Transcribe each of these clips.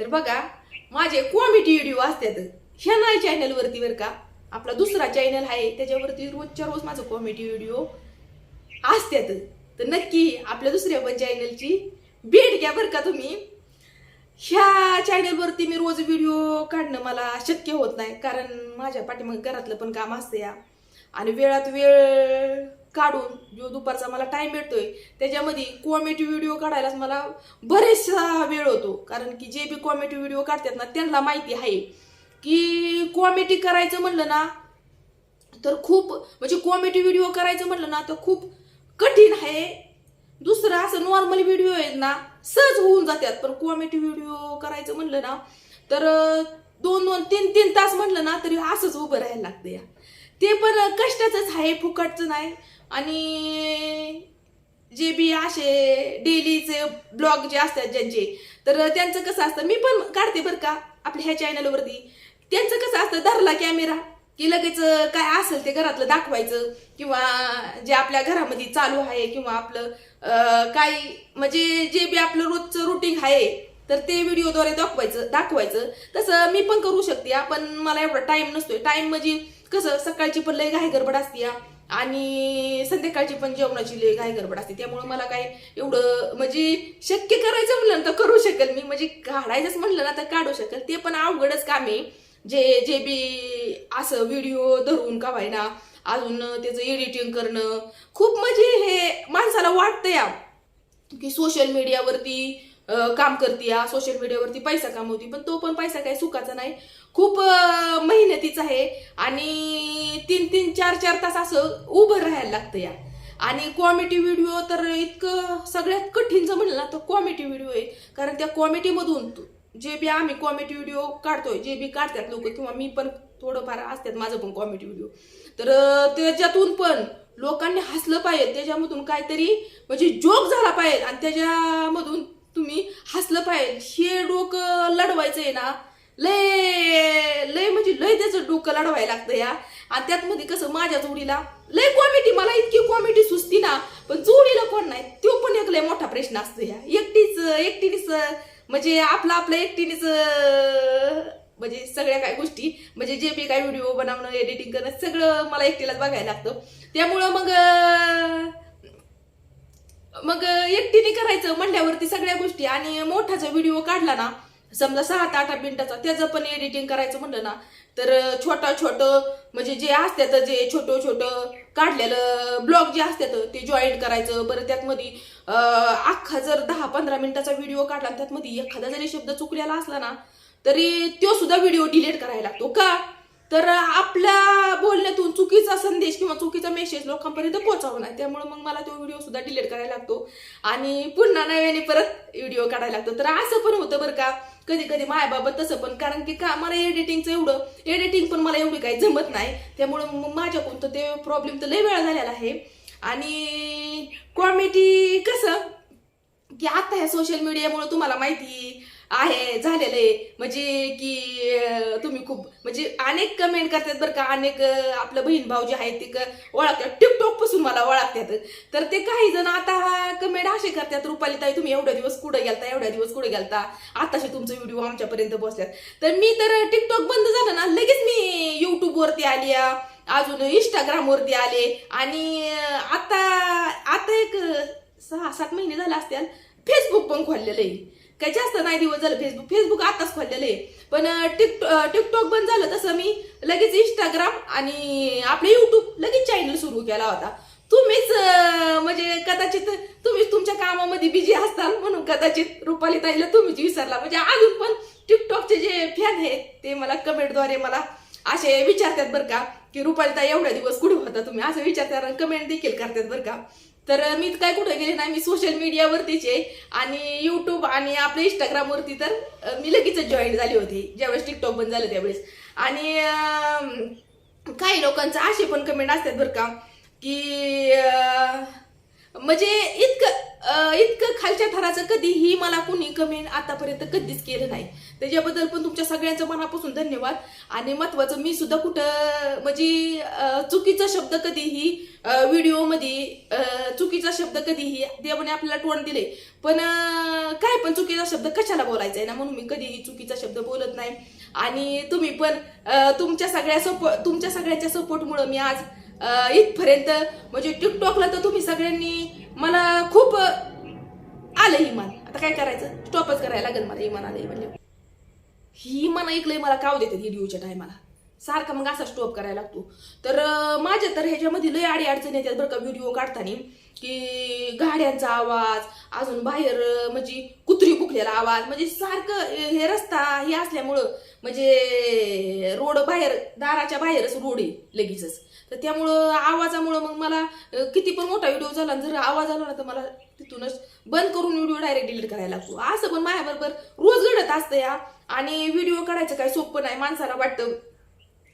तर बघा माझे कॉमेडी व्हिडिओ असतात. ह्या नाही चॅनलवरती बरं का. आपला दुसरा चॅनल आहे त्याच्यावरती रोजच्या रोज माझं कॉमेडी व्हिडिओ असतात. तर नक्की आपल्या दुसऱ्या पण चॅनलची भेट घ्या बरं का तुम्ही. ह्या चॅनलवरती मी रोज व्हिडिओ काढणं मला शक्य होत नाही कारण माझ्या पाठीमागे घरातलं पण काम असतं या. आणि वेळात वेळ काढून जो दुपारचा मला टाईम भेटतोय त्याच्यामध्ये कॉमेडी व्हिडिओ काढायलाच मला बरेचसा वेळ होतो. कारण की जे बी कॉमेडी व्हिडिओ काढतात ना त्यांना माहिती आहे की कॉमेडी करायचं म्हणलं ना तर खूप म्हणजे कॉमेडी व्हिडिओ करायचं म्हणलं ना तर खूप कठीण आहे. दुसरं असं नॉर्मल व्हिडिओ आहेत ना सहज होऊन जातात. पण कॉमेडी व्हिडिओ करायचं म्हणलं ना तर दोन दोन तीन तीन तास म्हणलं ना तरी असंच उभं राहायला लागतं या. ते पण कष्टाचंच आहे फुकटचं नाही. आणि जे बी असे डेलीचे ब्लॉग जे असतात ज्यांचे तर त्यांचं कसं असतं मी पण काढते बरं का आपल्या ह्या चॅनलवरती त्यांचं कसं असतं धरला कॅमेरा की लगेच काय असेल ते घरातलं दाखवायचं किंवा जे आपल्या घरामध्ये चालू आहे किंवा आपलं काय काही म्हणजे जे बी आपलं रोजचं रुटीन आहे तर ते व्हिडिओद्वारे दाखवायचं दाखवायचं. तसं मी पण करू शकते आपण मला एवढा टाईम नसतोय. टाईम म्हणजे कसं सकाळची पण लय घाई गडबड असते आणि संध्याकाळची पण जेवणाची लय घाई गडबड असते. त्यामुळे मला काय एवढं म्हणजे शक्य करायचं म्हणलं ना तर करू शकेल मी. म्हणजे काढायचंच म्हणलं ना तर काढू शकेल. ते पण अवघडच काम आहे. जे जे बी असं व्हिडिओ धरून का व्हायना अजून त्याचं एडिटिंग करणं. खूप म्हणजे हे माणसाला वाटतं या की सोशल मीडियावरती काम करते सोशल मीडियावरती पैसा कमवते पण तो पण पैसा काही सुखाचा नाही. खूप मेहनतीच आहे. आणि तीन तीन चार चार तास असं उभं राहायला लागतं या. आणि कॉमेडी व्हिडिओ तर इतकं सगळ्यात कठीणचं म्हणलं ना तर कॉमेडी व्हिडिओ आहे. कारण त्या कॉमेडीमधून जे बी आम्ही कॉमेडी व्हिडिओ काढतोय जे बी काढतात लोक किंवा मी पण थोडंफार असतात माझं पण कॉमेडी व्हिडिओ तर त्याच्यातून पण लोकांनी हसलं पाहिजे. त्याच्यामधून काहीतरी म्हणजे जोक झाला पाहिजे. आणि त्याच्यामधून तुम्ही हसलं पाहिजे. हे डोकं लढवायचं आहे ना लय लय म्हणजे लय त्याचं डोकं लढवायला लागतं या. आणि त्यात मध्ये कसं माझ्या जोडीला लय कॉमेडी मला इतकी कॉमेडी सुचती ना पण जोडीला कोण नाही तो पण एक लय मोठा प्रश्न असतो या. एकटीच एकटीनेच म्हणजे आपलं आपलं एकटीनेच म्हणजे सगळ्या काय गोष्टी म्हणजे जे बी काय व्हिडिओ बनवणं एडिटिंग करणं सगळं मला एकटीलाच बघायला लागतं. त्यामुळं मग मग एकटीने करायचं म्हणल्यावरती सगळ्या गोष्टी आणि मोठाचा व्हिडिओ काढला ना समजा सहा ते आठ मिनिटाचा त्याचं पण एडिटिंग करायचं म्हणलं ना तर छोटा छोट म्हणजे जे असतात जे छोटं छोटं काढलेलं ब्लॉग जे असतात ते जॉईंट करायचं. बरं त्यातमध्ये अख्खा जर दहा पंधरा मिनिटाचा व्हिडिओ काढला आणि एखादा जरी शब्द चुकलेला असला ना तरी तो सुद्धा व्हिडिओ डिलीट करायला लागतो का? तर आपला चुकीचा संदेश किंवा चुकीचा मेसेज लोकांपर्यंत पोहोचावा नाही. त्यामुळे मग मला तो व्हिडिओ सुद्धा डिलीट करायला लागतो. आणि पुन्हा नव्याने परत व्हिडिओ काढायला लागतो. तर असं पण होतं बरं का. कधी कधी मायाबाबत तसं पण. कारण की का मला एडिटिंगचं एवढं एडिटिंग पण मला एवढी काही जमत नाही. त्यामुळे मग माझ्याकडून तर ते प्रॉब्लेम तर लय वेळा झालेला आहे. आणि कॉमेडी कसं? की आता ह्या सोशल मीडियामुळे तुम्हाला माहिती आहे झालेलं आहे. म्हणजे की तुम्ही खूप म्हणजे अनेक कमेंट करतात बरं का. अनेक आपलं बहीण भाऊ जे आहेत ते ओळखतात. टिकटॉकपासून मला ओळखतात. तर ते काही जण आता कमेंट असे करतात रुपाली ताई तुम्ही एवढ्या दिवस कुठे गेलता? एवढ्या दिवस कुठे गेलता? आताशे तुमचे व्हिडिओ आमच्यापर्यंत पोहोचल्यात. तर मी तर टिकटॉक बंद झालं ना लगेच मी युट्यूब वरती आली अजून इंस्टाग्राम वरती आले. आणि आता आता एक सहा सात महिने झाले असतील फेसबुक पण खोललेलं आहे. काय जास्त नाही दिवस झालं फेसबुक फेसबुक आताच खोललेलं आहे. पण टिक टिकटॉक बंद झालं तसं मी लगेच इंस्टाग्राम आणि आपले युट्यूब लगेच चॅनल सुरू केला होता. तुम्हीच म्हणजे कदाचित तुम्हीच तुमच्या कामामध्ये बिझी असताल म्हणून कदाचित रुपाली ताईला तुम्हीच विसरला. म्हणजे अजून पण टिकटॉकचे जे फॅन आहेत ते मला कमेंटद्वारे मला असे विचारतात बरं का की रुपाली ताई एवढ्या दिवस कुठे होता तुम्ही? असं विचारतात आणि कमेंट देखील करतात बरं का. तर मी काय कुठे गेले नाही मी सोशल मीडियावरतीच आहे. आणि युट्यूब आणि आपल्या इंस्टाग्रामवरती तर मी लगेच जॉईन झाली होती. ज्यावेळेस टिकटॉक बंद झालं त्यावेळेस. आणि काही लोकांचं असे पण कमेंट असतात बरं का की म्हणजे इतकं इतकं खालच्या थराचं कधीही मला कुणी कमेंट आतापर्यंत कधीच केलं नाही. त्याच्याबद्दल पण तुमच्या सगळ्यांचं मनापासून धन्यवाद. आणि महत्वाचं मी सुद्धा कुठं म्हणजे चुकीचा शब्द कधीही व्हिडिओमध्ये चुकीचा शब्द कधीही देवाने आपल्याला तोंड दिले. पण काय पण चुकीचा शब्द कशाला बोलायचा आहे ना? म्हणून मी कधीही चुकीचा शब्द बोलत नाही. आणि तुम्ही पण तुमच्या सगळ्या सपोर्ट तुमच्या सगळ्याच्या सपोर्टमुळं मी आज इथपर्यंत म्हणजे टिकटॉकला तर तुम्ही सगळ्यांनी मला खूप आलं इमान. आता काय करायचं? स्टॉपच करायला लागेल मला इमान आलं म्हणजे ही इमान ऐकलंय मला काव देते व्हिडिओच्या टायमाला सारखा मग असा स्टॉप करायला लागतो. तर माझ्या तर ह्याच्यामध्ये लय अडी अडचणी येतात बरं का व्हिडिओ काढताना. की गाड्यांचा आवाज अजून बाहेर म्हणजे कुत्री बुकलेला आवाज म्हणजे सारखं हे रस्ता हे असल्यामुळं म्हणजे रोड बाहेर दाराच्या बाहेरच रोड आहे लगेचच. तर त्यामुळं आवाजामुळं मग मला किती पण मोठा व्हिडिओ झाला आणि जर आवाज आला ना तर मला तिथूनच बंद करून व्हिडिओ डायरेक्ट डिलीट करायला लागतो. असं पण माझ्याबरोबर रोज घडत असतं या. आणि व्हिडिओ काढायचं काय सोपं नाही. माणसाला वाटतं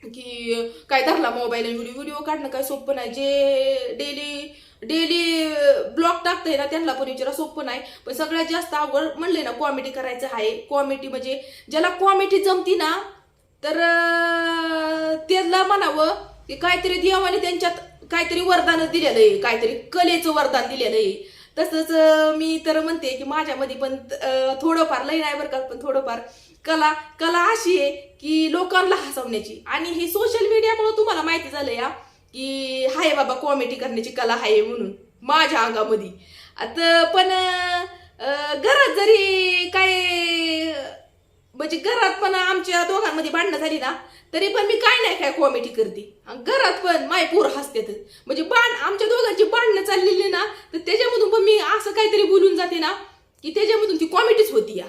की काय धरला मोबाईल व्हिडिओ व्हिडिओ काढणं काय सोपं नाही. जे डेली डेली ब्लॉग टाकतंय ना त्यांना पण विचारा सोपं नाही. पण सगळ्यात जास्त अवघड म्हणले ना कॉमेडी करायचं आहे. कॉमेडी म्हणजे ज्याला कॉमेडी जमती ना तर त्याला म्हणावं की काहीतरी देवाने त्यांच्यात काहीतरी वरदान दिलेलं आहे. काहीतरी कलेचं वरदान दिलेलं आहे. तसंच मी तर म्हणते की माझ्यामध्ये पण थोडंफार लई नाही बरं का पण थोडंफार कला कला अशी आहे की लोकांना हसवण्याची. आणि हे सोशल मीडियामुळे तुम्हाला माहिती झालं या की हाय बाबा कॉमेडी करण्याची कला आहे म्हणून माझ्या अंगामध्ये. आता पण घरात जरी काय म्हणजे घरात पण आमच्या दोघांमध्ये भांडणं झाली ना तरी पण मी काय नाही काय कॉमेडी करते. आणि घरात पण माय पोर हसतात म्हणजे बाण आमच्या दोघांची भांडणं चाललेली ना तर त्याच्यामधून पण मी असं काहीतरी बोलून जाते ना की त्याच्यामधून ती कॉमेडीच होती या.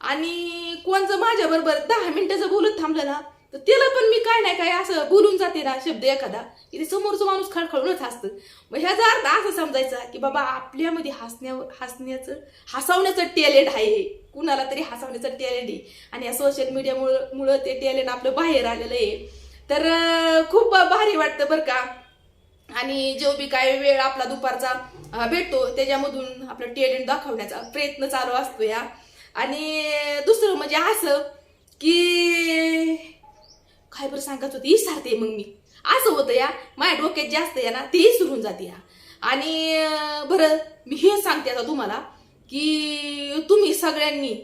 आणि कोणचं माझ्याबरोबर दहा मिनिटाचं बोलत थांबलं ना तर त्याला पण मी काय नाही काय असं बोलून जाते ना शब्द एखादा की ते समोरचं माणूस खळखळूनच हसतं. मग ह्याचा अर्थ असं समजायचा की बाबा आपल्यामध्ये हसण्या हसण्याचं हसवण्याचं टॅलेंट आहे कुणाला तरी हसवण्याचं टॅलेंट आहे. आणि या सोशल मीडियामुळं मुळं ते टॅलेंट आपलं बाहेर आलेलं आहे. तर खूप भारी वाटतं बरं का. आणि जो बी काय वेळ आपला दुपारचा भेटतो त्याच्यामधून आपलं टॅलेंट दाखवण्याचा प्रयत्न चालू असतो या. आणि दुसरं म्हणजे असं की काय बरं सांगत होती? सारते मग मी. असं होतं या. माझ्या डोक्यात जास्त या ना तेही सुरून जाते या. आणि बरं मी हे सांगते आता तुम्हाला की तुम्ही सगळ्यांनी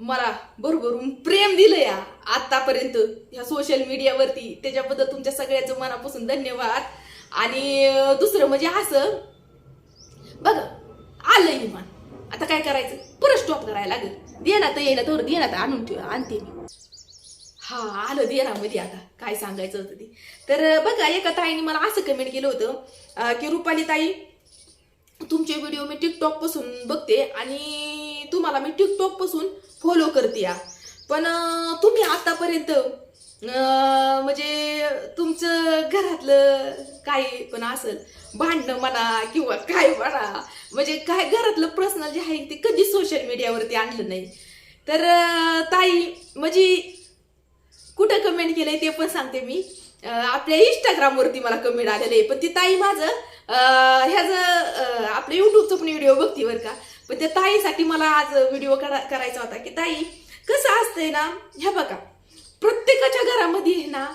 मला बरोबरून प्रेम दिलं या आतापर्यंत. ह्या सोशल मीडियावरती त्याच्याबद्दल तुमच्या सगळ्याचं मनापासून धन्यवाद. आणि दुसरं म्हणजे असं बघा आलं इमान. आता काय करायचं? परत स्टॉप करायला लागेल. देण्यात येईना तर दे ना तर आणून ठेव आणते मी. हा आलं देण्यामध्ये आता. काय सांगायचं होतं ते. तर बघा एका ताईने मला असं कमेंट केलं होतं की रुपाली ताई तुमचे व्हिडिओ मी टिकटॉकपासून बघते आणि तुम्हाला मी टिकटॉकपासून फॉलो करते या. पण तुम्ही आतापर्यंत म्हणजे तुमचं घरातलं काही पण असेल भांडणं म्हणा किंवा काय म्हणा म्हणजे काय घरातलं पर्सनल जे आहे ते कधी सोशल मीडियावरती आणलं नाही. तर ताई म्हणजे कुठं कमेंट केलंय ते पण सांगते मी. आपल्या इंस्टाग्रामवरती मला कमेंट आलेलं आहे. पण ती ताई माझं ह्याचं आपल्या युट्यूबचं पण व्हिडिओ बघते बरं का. पण त्या ताईसाठी मला आज व्हिडिओ करायचा होता की ताई कसं असतंय ना ह्या बघा प्रत्येकाच्या घरामध्ये ना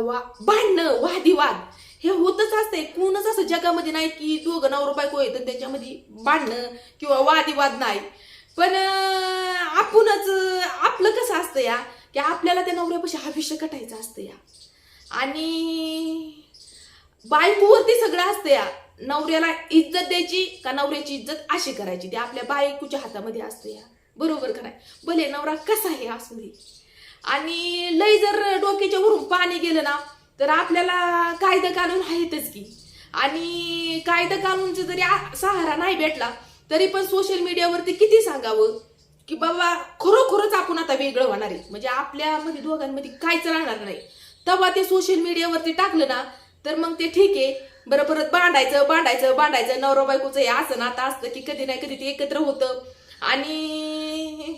वा भांडणं वादिवाद हे होतच असतंय. कोणच असं जगामध्ये नाही की दोघं नवरा बायको येतं त्याच्यामध्ये भांडणं किंवा वादिवाद नाही. पण आपणच आपलं कसं असतं या की आपल्याला त्या नवऱ्यापाशी आयुष्य कटायचं असतं या. आणि बायकोवरती सगळं असतं या. नवऱ्याला इज्जत द्यायची का नवऱ्याची इज्जत अशी करायची? ते आपल्या बायकोच्या हातामध्ये असतं या. बरोबर कराय भले नवरा कसा आहे असू दे. आणि लय जर डोक्याच्या वरून पाणी गेलं ना तर आपल्याला कायदा कानून आहेतच की. आणि कायदा कानूनचा जरी सहारा नाही भेटला तरी पण सोशल मीडियावरती किती सांगावं? की बाबा खरोखरच आपण आता वेगळं होणार आहे. म्हणजे आपल्यामध्ये दोघांमध्ये काहीच राहणार नाही. तेव्हा ते सोशल मीडियावरती टाकलं ना तर मग ते ठीक आहे. बरं परत बांधायचं बांधायचं बांधायचं नवरा बायकोचं हे असं ना आता असतं की कधी नाही कधी ते एकत्र होतं. आणि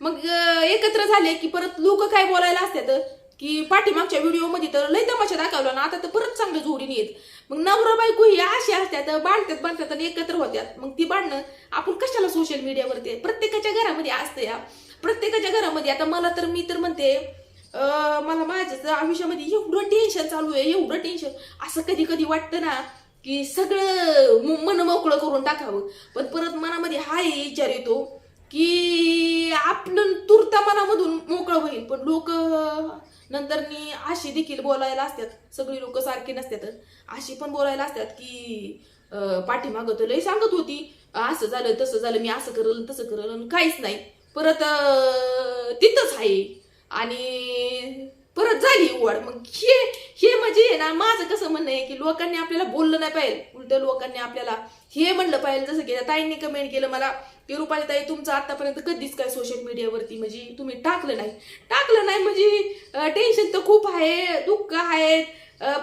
मग एकत्र झाले की परत लोक काय बोलायला असतात? की पाठीमागच्या व्हिडिओमध्ये तर लय तमाशा दाखवला ना आता तर परत चांगलं जोडीने येत. मग नवरा बायको ही अशी असतात बांधतात बांधतात आणि एकत्र होत्यात. मग ती बांधणं आपण कशाला सोशल मीडियावरती प्रत्येकाच्या घरामध्ये असतं या. प्रत्येकाच्या घरामध्ये आता मला तर मी तर म्हणते मला माझ्या तर आयुष्यामध्ये एवढं टेन्शन चालू आहे एवढं टेन्शन असं कधी कधी वाटतं ना की सगळं मन मोकळं करून टाकावं. पण परत मनामध्ये हा विचार येतो की आपलं तुरता मनामधून मोकळं होईल. पण लोक नंतर अशी देखील बोलायला असतात सगळी लोक सारखी नसतात. अशी पण बोलायला असतात की पाठीमागं तर लय सांगत होती असं झालं तसं झालं मी असं करल तसं करल काहीच नाही. परत तिथंच आहे. आणि परत झाली उवाड मग हे हे म्हणजे आहे ना माझं कसं म्हणणं आहे की लोकांनी आपल्याला बोललं नाही पाहिजे. उलट लोकांनी आपल्याला हे म्हणलं पाहिजे. जसं की ताईंनी कमेंट केलं मला की रुपाली ताई तुमचं आतापर्यंत कधीच काय सोशल मीडियावरती म्हणजे तुम्ही टाकलं नाही. टाकलं नाही म्हणजे टेन्शन तर खूप आहे दुःख आहेत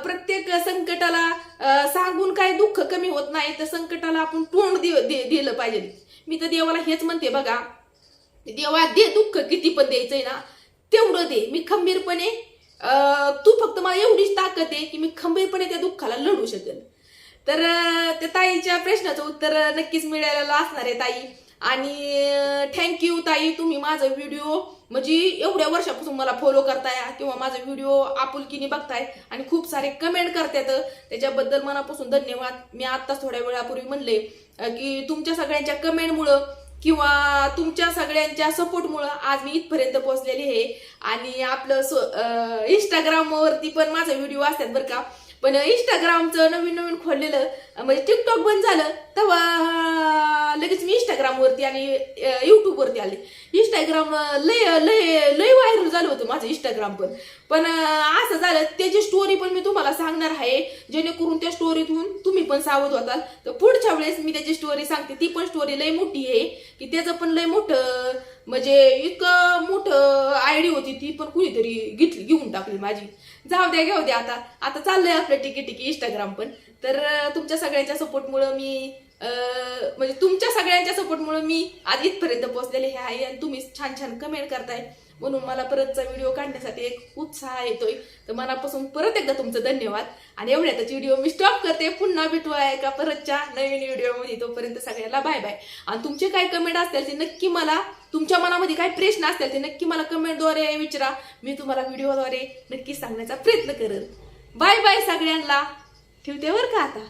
प्रत्येक संकटाला सांगून काय दुःख कमी होत नाही तर संकटाला आपण तोंड दे- दे- दिलं पाहिजे. मी तर देवाला हेच म्हणते बघा देवा दे दुःख किती पण द्यायचंय ना. तेवढं दे. मी खंबीरपणे तू फक्त मला एवढीच ताकद आहे की मी खंबीरपणे त्या दुःखाला लढू शकेल तर त्या ताईच्या प्रश्नाचं उत्तर नक्कीच मिळालेलं असणार आहे ताई. आणि थँक्यू ताई. तुम्ही माझा व्हिडिओ म्हणजे एवढ्या वर्षापासून मला फॉलो करताय किंवा माझा व्हिडिओ आपुलकीने बघताय आणि खूप सारे कमेंट करतात. त्याच्याबद्दल मनापासून धन्यवाद. मी आत्ताच थोड्या वेळापूर्वी म्हणले की तुमच्या सगळ्यांच्या कमेंटमुळं किंवा तुमच्या सगळ्यांच्या सपोर्टमुळं आज मी इथपर्यंत पोहोचलेली आहे. आणि आपलं सो इंस्टाग्रामवरती पण माझा व्हिडिओ असतात बरं का. पण इंस्टाग्रामचं नवीन नवीन खोललेलं म्हणजे टिकटॉक बंद झालं तेव्हा लगेच मी इंस्टाग्रामवरती आणि युट्यूबवरती आले. इंस्टाग्राम लय लय लय व्हायरल झालं होतं माझं इंस्टाग्राम पण. पण असं झालं त्याची स्टोरी पण मी तुम्हाला सांगणार आहे. जेणेकरून त्या स्टोरीतून तुम्ही पण सावध होताल तर पुढच्या वेळेस मी त्याची स्टोरी सांगते. ती पण स्टोरी लय मोठी आहे. की त्याचं पण लय मोठं म्हणजे इतकं मोठं आयडी होती ती पण कुणीतरी घेतली घेऊन टाकली माझी. जाऊ द्या घेऊ द्या आता. आता चाललंय आपलं टिकी टिकी इंस्टाग्राम पण. तर तुमच्या सगळ्यांच्या सपोर्टमुळं मी म्हणजे तुमच्या सगळ्यांच्या सपोर्टमुळे मी आज इथपर्यंत पोहोचलेले हे आहे आणि तुम्ही छान छान कमेंट करताय. म्हणून मला परतचा व्हिडिओ काढण्यासाठी एक उत्साह येतोय. तर मनापासून परत एकदा तुमचं धन्यवाद. आणि एवढ्यातच व्हिडिओ मी स्टॉप करते. पुन्हा भेटू आहे का परतच्या नवीन व्हिडिओमध्ये तोपर्यंत सगळ्यांना बाय बाय आणि तुमचे काय कमेंट असतील ते नक्की मला तुमच्या मनामध्ये काय प्रश्न असतील ते नक्की मला कमेंटद्वारे विचारा. मी तुम्हाला व्हिडिओद्वारे नक्की सांगण्याचा प्रयत्न करेन बाय बाय सगळ्यांना. ठेवते बरं का आता?